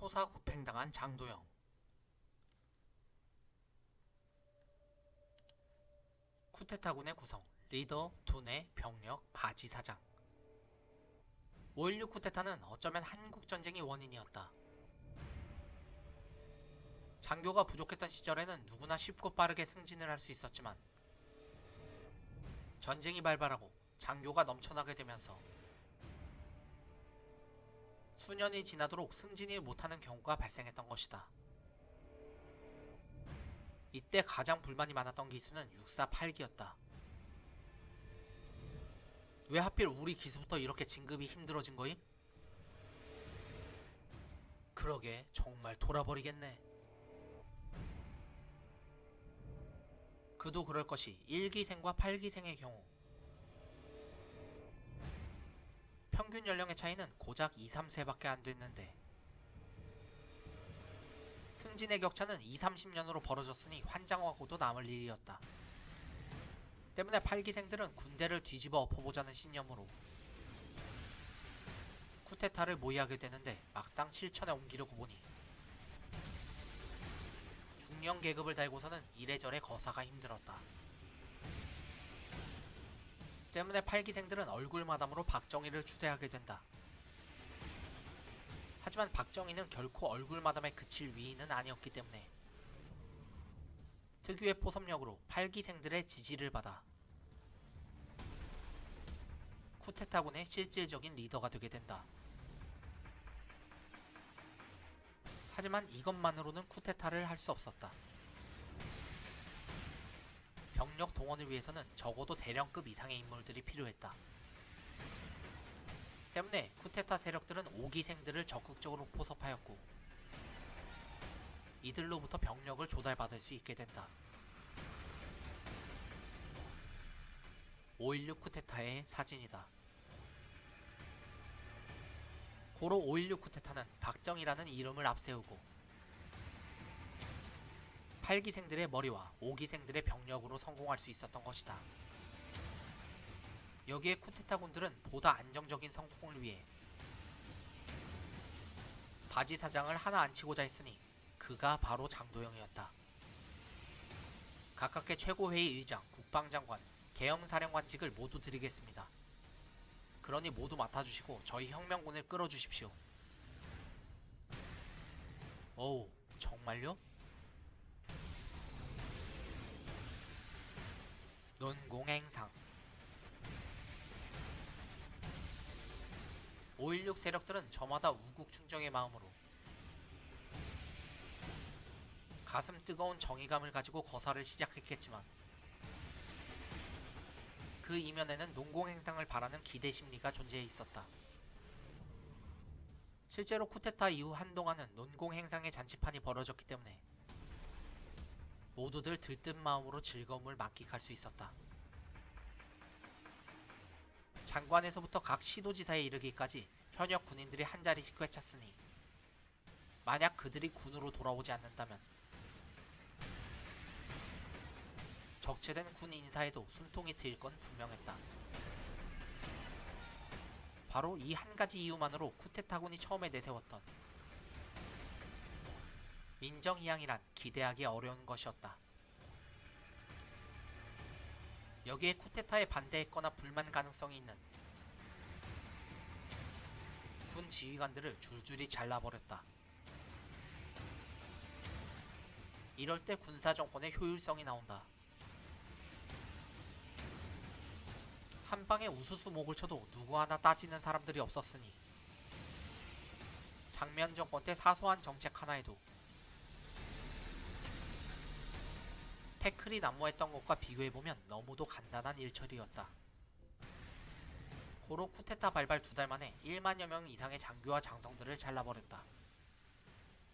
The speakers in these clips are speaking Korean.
토사구팽당한 장도영 쿠데타군의 구성 리더, 두뇌, 병력, 바지사장 5.16 쿠데타는 어쩌면 한국전쟁이 원인이었다. 장교가 부족했던 시절에는 누구나 쉽고 빠르게 승진을 할 수 있었지만 전쟁이 발발하고 장교가 넘쳐나게 되면서 수년이 지나도록 승진이 못하는 경우가 발생했던 것이다. 이때 가장 불만이 많았던 기수는 648기였다. 왜 하필 우리 기수부터 이렇게 진급이 힘들어진 거임? 그러게 정말 돌아버리겠네. 그도 그럴 것이 1기생과 8기생의 경우 평균 연령의 차이는 고작 2, 3세밖에 안 됐는데 승진의 격차는 2, 30년으로 벌어졌으니 환장하고도 남을 일이었다. 때문에 8기생들은 군대를 뒤집어 엎어보자는 신념으로 쿠데타를 모의하게 되는데 막상 실천에 옮기려고 보니 중령 계급을 달고서는 이래저래 거사가 힘들었다. 때문에 8기생들은 얼굴 마담으로 박정희를 추대하게 된다. 하지만 박정희는 결코 얼굴 마담에 그칠 위인은 아니었기 때문에 특유의 포섭력으로 8기생들의 지지를 받아 쿠데타군의 실질적인 리더가 되게 된다. 하지만 이것만으로는 쿠데타를 할 수 없었다. 동원을 위해서는 적어도 대령급 이상의 인물들이 필요했다. 때문에 쿠데타 세력들은 5기생들을 적극적으로 포섭하였고 이들로부터 병력을 조달받을 수 있게 된다. 5.16 쿠데타의 사진이다. 고로 5.16 쿠데타는 박정희라는 이름을 앞세우고 8기생들의 머리와 5기생들의 병력으로 성공할 수 있었던 것이다. 여기에 쿠데타군들은 보다 안정적인 성공을 위해 바지 사장을 하나 안 치고자 했으니 그가 바로 장도영이었다. 각각의 최고회의 의장, 국방장관, 계엄사령관직을 모두 드리겠습니다. 그러니 모두 맡아주시고 저희 혁명군을 끌어주십시오. 어우, 정말요? 논공행상 5.16 세력들은 저마다 우국 충정의 마음으로 가슴 뜨거운 정의감을 가지고 거사를 시작했겠지만 그 이면에는 농공행상을 바라는 기대 심리가 존재해 있었다. 실제로 쿠데타 이후 한동안은 논공행상의 잔치판이 벌어졌기 때문에 모두들 들뜬 마음으로 즐거움을 만끽할 수 있었다. 장관에서부터 각 시도지사에 이르기까지 현역 군인들이 한 자리씩 꿰찼으니 만약 그들이 군으로 돌아오지 않는다면 적체된 군 인사에도 숨통이 트일 건 분명했다. 바로 이 한 가지 이유만으로 쿠데타군이 처음에 내세웠던 민정이양이란 기대하기 어려운 것이었다. 여기에 쿠데타에 반대했거나 불만 가능성이 있는 군 지휘관들을 줄줄이 잘라버렸다. 이럴 때 군사정권의 효율성이 나온다. 한 방에 우수수 목을 쳐도 누구 하나 따지는 사람들이 없었으니 장면 정권 때 사소한 정책 하나에도 태클이 난무했던 것과 비교해보면 너무도 간단한 일처리였다. 고로 쿠데타 발발 두 달 만에 1만여 명 이상의 장교와 장성들을 잘라버렸다.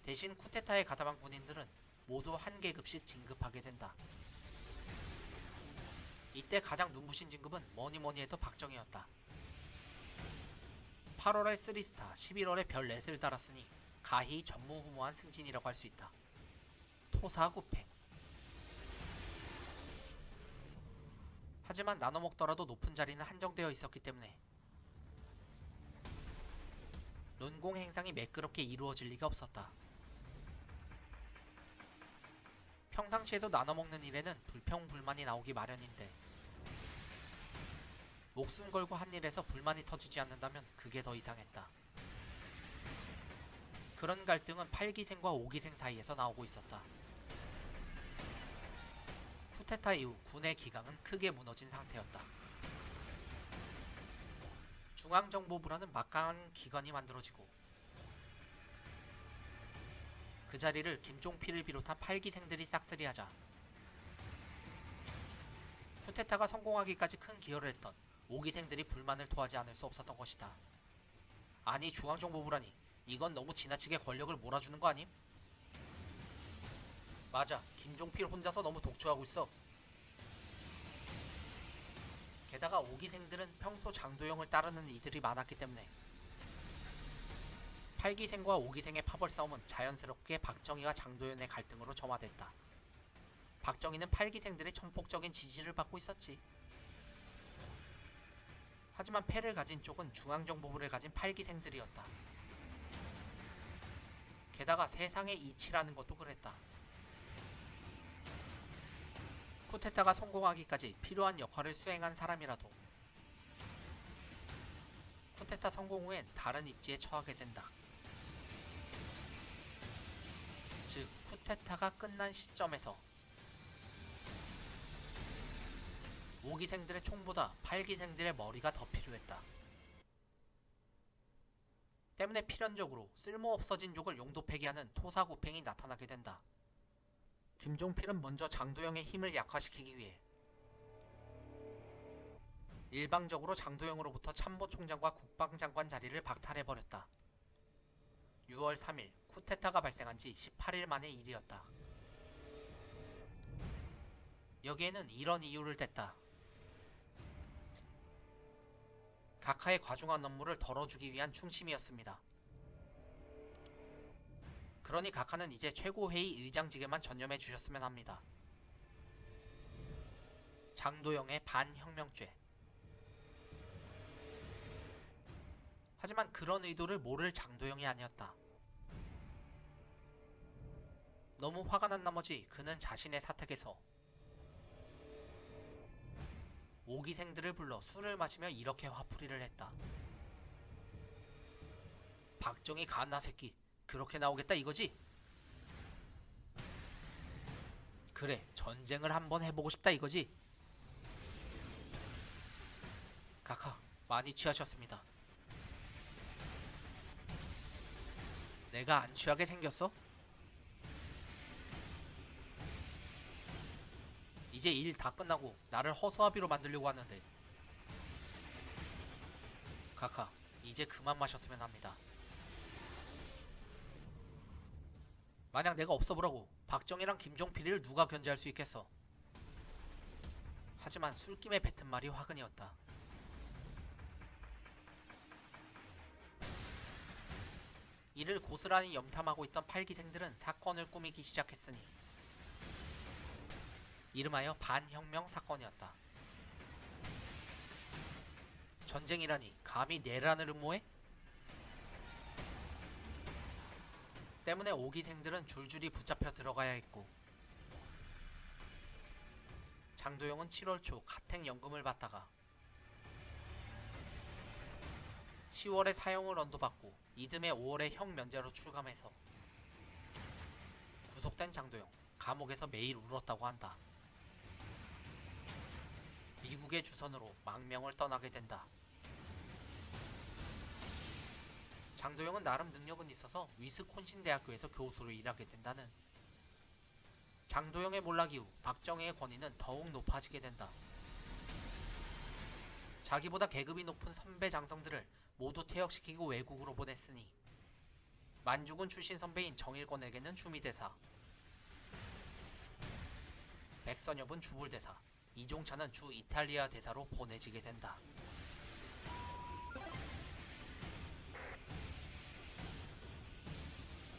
대신 쿠데타에 가담한 군인들은 모두 한 계급씩 진급하게 된다. 이때 가장 눈부신 진급은 뭐니뭐니 해도 박정희였다. 8월에 3스타, 11월에 별 넷을 달았으니 가히 전무후무한 승진이라고 할 수 있다. 토사구팽 하지만 나눠 먹더라도 높은 자리는 한정되어 있었기 때문에 논공 행상이 매끄럽게 이루어질 리가 없었다. 평상시에도 나눠 먹는 일에는 불평불만이 나오기 마련인데 목숨 걸고 한 일에서 불만이 터지지 않는다면 그게 더 이상했다. 그런 갈등은 8기생과 5기생 사이에서 나오고 있었다. 쿠데타 이후 군의 기강은 크게 무너진 상태였다. 중앙정보부라는 막강한 기관이 만들어지고 그 자리를 김종필을 비롯한 8기생들이 싹쓸이하자 쿠데타가 성공하기까지 큰 기여를 했던 5기생들이 불만을 토하지 않을 수 없었던 것이다. 아니 중앙정보부라니 이건 너무 지나치게 권력을 몰아주는 거 아님? 맞아 김종필 혼자서 너무 독초하고 있어 게다가 오기생들은 평소 장도영을 따르는 이들이 많았기 때문에 8기생과 5기생의 파벌 싸움은 자연스럽게 박정희와 장도연의 갈등으로 점화됐다. 박정희는 8기생들의 천폭적인 지지를 받고 있었지. 하지만 패를 가진 쪽은 중앙정보부를 가진 8기생들이었다. 게다가 세상의 이치라는 것도 그랬다. 쿠데타가 성공하기까지 필요한 역할을 수행한 사람이라도 쿠데타 성공 후엔 다른 입지에 처하게 된다. 즉, 쿠데타가 끝난 시점에서 5기생들의 총보다 8기생들의 머리가 더 필요했다. 때문에 필연적으로 쓸모없어진 족을 용도 폐기하는 토사구팽이 나타나게 된다. 김종필은 먼저 장도영의 힘을 약화시키기 위해 일방적으로 장도영으로부터 참모총장과 국방장관 자리를 박탈해버렸다. 6월 3일 쿠데타가 발생한 지 18일 만의 일이었다. 여기에는 이런 이유를 댔다. 각하의 과중한 업무를 덜어주기 위한 충심이었습니다. 그러니 각하는 이제 최고회의 의장직에만 전념해 주셨으면 합니다. 장도영의 반혁명죄. 하지만 그런 의도를 모를 장도영이 아니었다. 너무 화가 난 나머지 그는 자신의 사택에서 오기생들을 불러 술을 마시며 이렇게 화풀이를 했다. 박정희 가나 새끼 그렇게 나오겠다 이거지? 그래 전쟁을 한번 해보고 싶다 이거지? 카카 많이 취하셨습니다. 내가 안 취하게 생겼어? 이제 일 다 끝나고 나를 허수아비로 만들려고 하는데 카카 이제 그만 마셨으면 합니다. 만약 내가 없어 보라고 박정희랑 김종필이를 누가 견제할 수 있겠어? 하지만 술김에 뱉은 말이 화근이었다. 이를 고스란히 염탐하고 있던 팔기생들은 사건을 꾸미기 시작했으니 이름하여 반혁명 사건이었다. 전쟁이라니 감히 내란을 음모해? 때문에 오기생들은 줄줄이 붙잡혀 들어가야 했고 장도영은 7월 초 가택연금을 받다가 10월에 사형을 언도받고 이듬해 5월에 형 면제로 출감해서 구속된 장도영 감옥에서 매일 울었다고 한다. 미국의 주선으로 망명을 떠나게 된다. 장도영은 나름 능력은 있어서 위스콘신 대학교에서 교수로 일하게 된다는. 장도영의 몰락 이후 박정희의 권위는 더욱 높아지게 된다. 자기보다 계급이 높은 선배 장성들을 모두 퇴역시키고 외국으로 보냈으니 만주군 출신 선배인 정일권에게는 주미대사, 백선엽은 주불대사, 이종찬은 주 이탈리아 대사로 보내지게 된다.